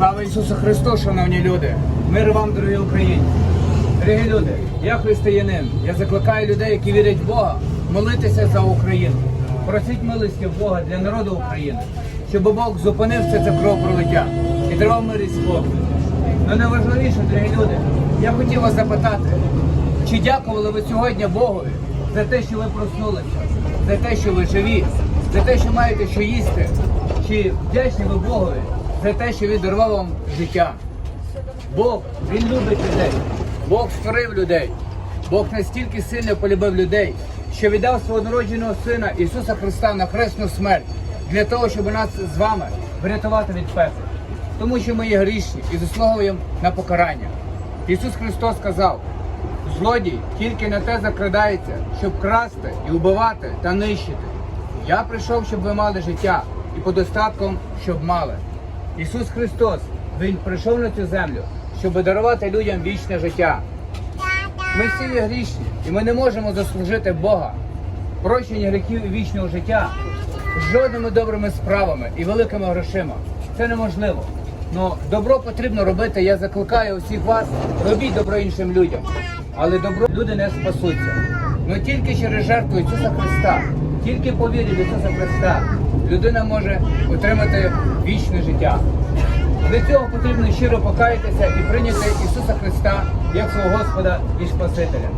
Слава Ісусу Христу, шановні люди! Мир вам, дорогі українці! Дорогі люди, я християнин. Я закликаю людей, які вірять в Бога, молитися за Україну. Просіть милості в Бога для народу України, щоб Бог зупинив це, це кровопролиття і тривав мир і спокій. Ну найважливіше, дорогі люди, я хотів вас запитати, чи дякували ви сьогодні Богові за те, що ви проснулися, за те, що ви живі, за те, що маєте що їсти? Чи вдячні ви Богові за те, що він дарував вам життя? Бог, Він любить людей, Бог створив людей, Бог настільки сильно полюбив людей, що віддав свого народженого Сина Ісуса Христа на хресну смерть для того, щоб нас з вами врятувати від пекла. Тому що ми є грішні і заслуговуємо на покарання. Ісус Христос сказав, злодій тільки на те закрадається, щоб красти і вбивати та нищити. Я прийшов, щоб ви мали життя і по достатком, щоб мали. Ісус Христос, Він прийшов на цю землю, щоб дарувати людям вічне життя. Ми всі є грішні, і ми не можемо заслужити Бога, прощення гріхів і вічного життя жодними добрими справами і великими грошима. Це неможливо. Но добро потрібно робити. Я закликаю усіх вас, робіть добро іншим людям. Але добро люди не спасуться. Но тільки через жертву Ісуса Христа, тільки по в Ісуса Христа, людина може отримати вічне життя. Для цього потрібно щиро покаятися і прийняти Ісуса Христа як свого Господа і Спасителя.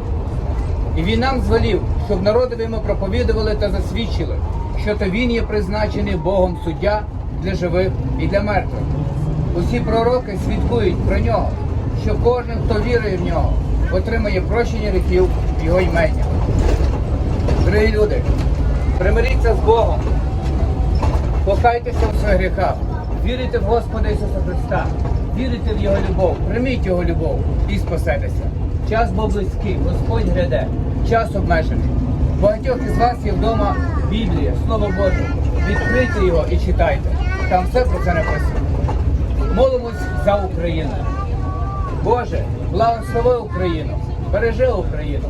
І він нам звелів, щоб народові ми проповідували та засвідчили, що то він є призначений Богом суддя для живих і для мертвих. Усі пророки свідкують про нього, що кожен, хто вірує в нього, отримає прощення гріхів його імення. Дорогі люди, примиріться з Богом, покайтеся у своїх гріхах, вірите в Господа Ісуса Христа, вірите в Його любов, прийміть Його любов і спасетеся. Час був близький, Господь гряде, час обмежений. Багатьох із вас є вдома Біблія, Слово Боже. Відкрийте його і читайте. Там все про це написано. Молимось за Україну. Боже, благослови Україну, бережи Україну,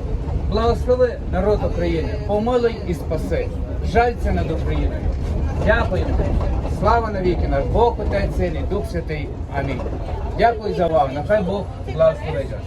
благослови народ України, помилуй і спаси. Жальця над Україною. Дякуємо. Слава навіки наш Бог, Отець, Син і Дух Святий. Амінь. Дякую за увагу. Нехай Бог благословить вас.